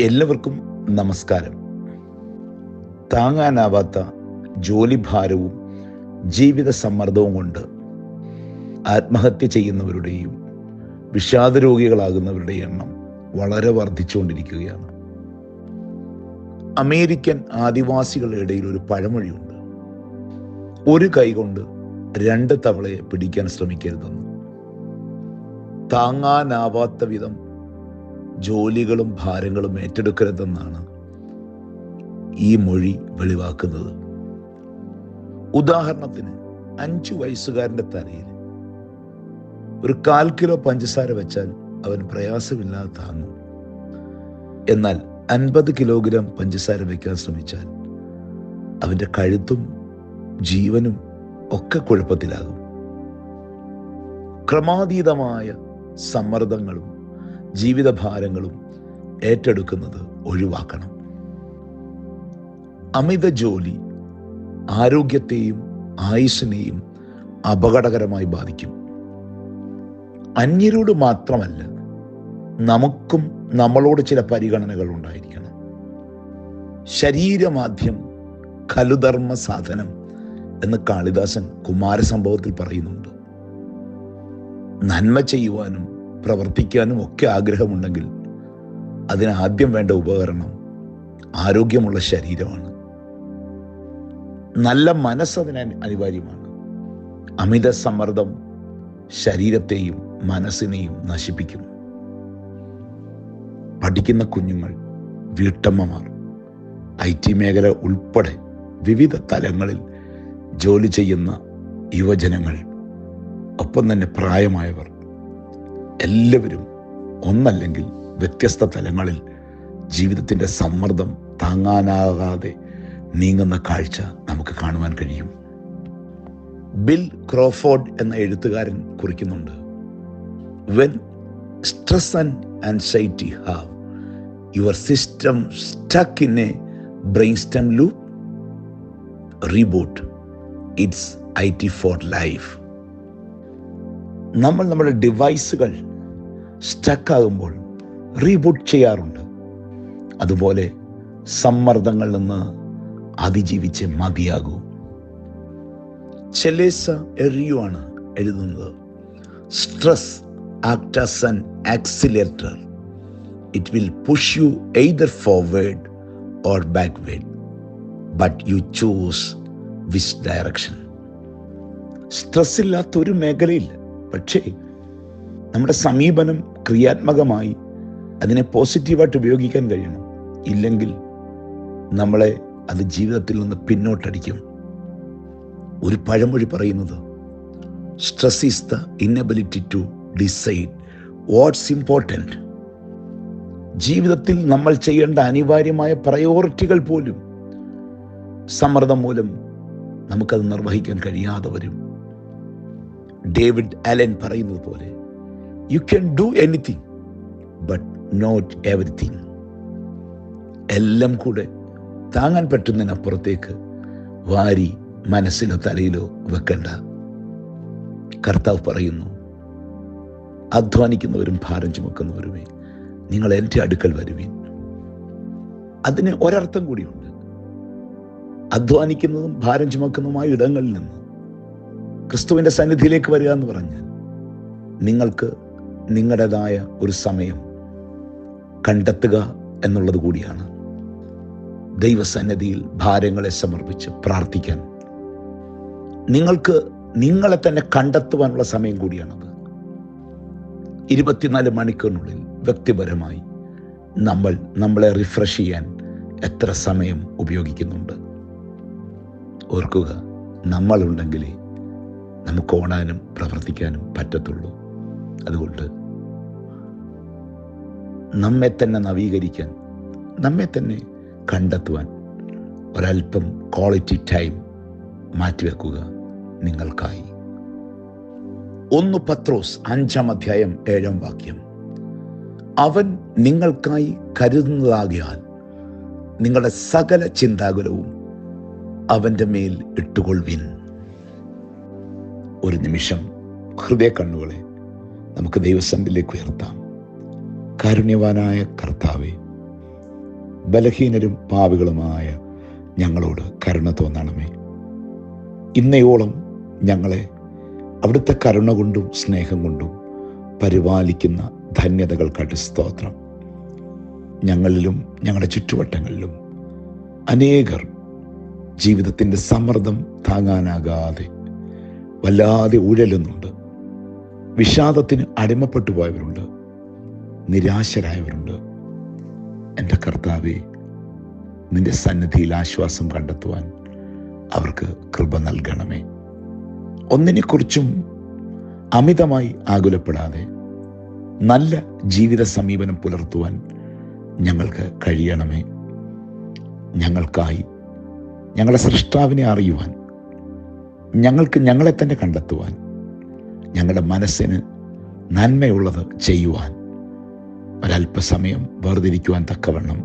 എല്ലാവർക്കും നമസ്കാരം. താങ്ങാനാവാത്ത ജോലിഭാരവും ജീവിത സമ്മർദ്ദവും കൊണ്ട് ആത്മഹത്യ ചെയ്യുന്നവരുടെയും വിഷാദ രോഗികളാകുന്നവരുടെയും എണ്ണം വളരെ വർദ്ധിച്ചുകൊണ്ടിരിക്കുകയാണ്. അമേരിക്കൻ ആദിവാസികളുടെ ഇടയിൽ ഒരു പഴമൊഴിയുണ്ട്. ഒരു കൈകൊണ്ട് രണ്ട് തവളയെ പിടിക്കാൻ ശ്രമിക്കരുതെന്ന്. താങ്ങാനാവാത്ത വിധം ജോലികളും ഭാരങ്ങളും ഏറ്റെടുക്കരുതെന്നാണ് ഈ മൊഴി വെളിവാക്കുന്നത്. ഉദാഹരണത്തിന് അഞ്ചു വയസ്സുകാരന്റെ തലയിൽ ഒരു കാൽ കിലോ പഞ്ചസാര വെച്ചാൽ അവൻ പ്രയാസമില്ലാതെ താങ്ങും. എന്നാൽ അൻപത് കിലോഗ്രാം പഞ്ചസാര വയ്ക്കാൻ ശ്രമിച്ചാൽ അവന്റെ കഴുത്തും ജീവനും ഒക്കെ കുഴപ്പത്തിലാകും. ക്രമാതീതമായ സമ്മർദ്ദങ്ങളും ജീവിതഭാരങ്ങളും ഏറ്റെടുക്കുന്നത് ഒഴിവാക്കണം. അമിത ജോലി ആരോഗ്യത്തെയും ആയുസ്സിനെയും അപകടകരമായി ബാധിക്കും. അന്യരോട് മാത്രമല്ല നമുക്കും നമ്മളോട് ചില പരിഗണനകൾ ഉണ്ടായിരിക്കണം. ശരീരമാധ്യം കലുധർമ്മ സാധനം എന്ന് കാളിദാസൻ കുമാരസംഭവത്തിൽ പറയുന്നുണ്ട്. നന്മ ചെയ്യുവാനും പ്രവർത്തിക്കാനും ഒക്കെ ആഗ്രഹമുണ്ടെങ്കിൽ അതിന് ആദ്യം വേണ്ട ഉപകരണം ആരോഗ്യമുള്ള ശരീരമാണ്. നല്ല മനസ്സ് മനസ്സതിന് അനിവാര്യമാണ്. അമിത സമ്മർദ്ദം ശരീരത്തെയും മനസ്സിനെയും നശിപ്പിക്കും. പഠിക്കുന്ന കുഞ്ഞുങ്ങൾ വീട്ടമ്മമാർ ഐ ടി മേഖല ഉൾപ്പെടെ വിവിധ തലങ്ങളിൽ ജോലി ചെയ്യുന്ന യുവജനങ്ങൾ ഒപ്പം തന്നെ പ്രായമായവർ എല്ലാവരും ഒന്നല്ലെങ്കിൽ വ്യത്യസ്ത തലങ്ങളിൽ ജീവിതത്തിന്റെ സമ്മർദ്ദം താങ്ങാനാകാതെ നീങ്ങുന്ന കാഴ്ച നമുക്ക് കാണുവാൻ കഴിയും. ബിൽ ക്രോഫോർഡ് എന്ന എഴുത്തുകാരൻ കുറിക്കുന്നുണ്ട് when stress and anxiety have your system stuck in a brain stem loop reboot it's I T for life നമ്മൾ നമ്മുടെ ഡിവൈസുകൾ സ്റ്റക്കാകുമ്പോൾ റീബൂട്ട് ചെയ്യാറുണ്ട്. അതുപോലെ സമ്മർദ്ദങ്ങളിൽ നിന്ന് അതിജീവിച്ച് മതിയാകൂ. ചെലേസ എറിയുവാണ് എഴുതുന്നത്. Stress acts an accelerator it will push you either forward or backward but you choose which direction stress ഇല്ലാത്ത ഒരു മേഖലയില്ല. പക്ഷേ നമ്മുടെ സമീപനം ക്രിയാത്മകമായി അതിനെ പോസിറ്റീവായിട്ട് ഉപയോഗിക്കാൻ കഴിയണം. ഇല്ലെങ്കിൽ നമ്മളെ അത് ജീവിതത്തിൽ നിന്ന് പിന്നോട്ടടിക്കും. ഒരു പഴമൊഴി പറയുന്നത് stress is the inability to decide what's important ജീവിതത്തിൽ നമ്മൾ ചെയ്യേണ്ട അനിവാര്യമായ പ്രയോറിറ്റികൾ പോലും സമ്മർദ്ദം മൂലം നമുക്കത് നിർവഹിക്കാൻ കഴിയാതെ വരും. ഡേവിഡ് അലൻ പറയുന്നത് പോലെ you can do anything but not everything എല്ലാം കൂടെ താങ്ങാൻ പറ്റുന്നതിനപ്പുറത്തേക്ക് വാരി മനസ്സിലോ തലയിലോ വെക്കണ്ട. കർത്താവ് പറയുന്നു അധ്വാനിക്കുന്നവരും ഭാരം ചുമക്കുന്നവരുമേ നിങ്ങൾ എന്റെ അടുക്കൽ വരുവീൻ. അതിന് ഒരർത്ഥം കൂടിയുണ്ട്. അധ്വാനിക്കുന്നതും ഭാരം ചുമക്കുന്നതുമായ ഇടങ്ങളിൽ നിന്ന് ക്രിസ്തുവിന്റെ സന്നിധിയിലേക്ക് വരിക എന്ന് പറഞ്ഞാൽ നിങ്ങൾക്ക് നിങ്ങളുടേതായ ഒരു സമയം കണ്ടെത്തുക എന്നുള്ളത് കൂടിയാണ്. ദൈവസന്നിധിയിൽ ഭാരങ്ങളെ സമർപ്പിച്ച് പ്രാർത്ഥിക്കാൻ. നിങ്ങൾക്ക് നിങ്ങളെ തന്നെ കണ്ടെത്തുവാനുള്ള സമയം കൂടിയാണത്. ഇരുപത്തിനാല് മണിക്കൂറിനുള്ളിൽ വ്യക്തിപരമായി നമ്മൾ നമ്മളെ റിഫ്രഷ് ചെയ്യാൻ എത്ര സമയം ഉപയോഗിക്കുന്നുണ്ട്. ഓർക്കുക നമ്മളുണ്ടെങ്കിലേ നമുക്ക് ഓടാനും പ്രവർത്തിക്കാനും പറ്റത്തുള്ളൂ. അതുകൊണ്ട് നമ്മെ തന്നെ നവീകരിക്കാൻ നമ്മെ തന്നെ കണ്ടെത്തുവാൻ ഒരല്പം ക്വാളിറ്റി ടൈം മാറ്റിവെക്കുക നിങ്ങൾക്കായി. ഒന്ന് പത്രോസ് അഞ്ചാം അധ്യായം ഏഴാം വാക്യം. അവൻ നിങ്ങൾക്കായി കരുതുന്നതാകിയാൽ നിങ്ങളുടെ സകല ചിന്താകുലവും അവന്റെ മേൽ ഇട്ടുകൊള്ളുവിൻ. ഒരു നിമിഷം ഹൃദയ കണ്ണുകളെ നമുക്ക് ദൈവസന്നിധിയിലേക്ക് ഉയർത്താം. കാരുണ്യവാനായ കർത്താവെ ബലഹീനരും പാവികളുമായ ഞങ്ങളോട് കരുണ തോന്നണമേ. ഇന്നയോളം ഞങ്ങളെ അവിടുത്തെ കരുണ കൊണ്ടും സ്നേഹം കൊണ്ടും പരിപാലിക്കുന്ന ധന്യതകൾക്കായിട്ട് സ്തോത്രം. ഞങ്ങളിലും ഞങ്ങളുടെ ചുറ്റുവട്ടങ്ങളിലും അനേകർ ജീവിതത്തിന്റെ സമ്മർദ്ദം താങ്ങാനാകാതെ വല്ലാതെ ഉഴലുന്നുണ്ട്. വിഷാദത്തിന് അടിമപ്പെട്ടു പോയവരുണ്ട് നിരാശരായവരുണ്ട്. എന്റെ കർത്താവെ നിന്റെ സന്നിധിയിൽ ആശ്വാസം കണ്ടെത്തുവാൻ അവർക്ക് കൃപ നൽകണമേ. ഒന്നിനെക്കുറിച്ചും അമിതമായി ആകുലപ്പെടാതെ നല്ല ജീവിത സമീപനം പുലർത്തുവാൻ ഞങ്ങൾക്ക് കഴിയണമേ. ഞങ്ങൾക്കായി ഞങ്ങളുടെ സൃഷ്ടാവിനെ അറിയുവാൻ ഞങ്ങൾക്ക് ഞങ്ങളെ തന്നെ കണ്ടെത്തുവാൻ ഞങ്ങളുടെ മനസ്സിന് നന്മയുള്ളത് ചെയ്യുവാൻ ഒരല്പസമയം വേർതിരിക്കുവാൻ തക്കവണ്ണം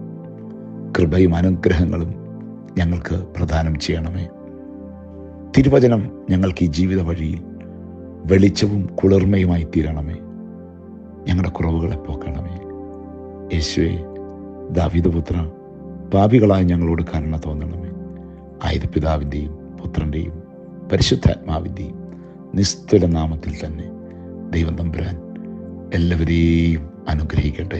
കൃപയും അനുഗ്രഹങ്ങളും ഞങ്ങൾക്ക് പ്രദാനം ചെയ്യണമേ. തിരുവചനം ഞങ്ങൾക്ക് ഈ ജീവിത വഴിയിൽ വെളിച്ചവും കുളിർമയുമായി തീരണമേ. ഞങ്ങളുടെ കുറവുകളെ പോക്കണമേ. യേശുവെ ദാവിദപുത്ര പാപികളായ ഞങ്ങളോട് കരുണ തോന്നണമേ. ആയത് പിതാവിന്റെയും പുത്രന്റെയും പരിശുദ്ധാത്മാവിന്റെയും നിസ്തുല നാമത്തിൽ തന്നെ ദൈവം തമ്പുരാൻ എല്ലാവരെയും അനുഗ്രഹിക്കട്ടെ.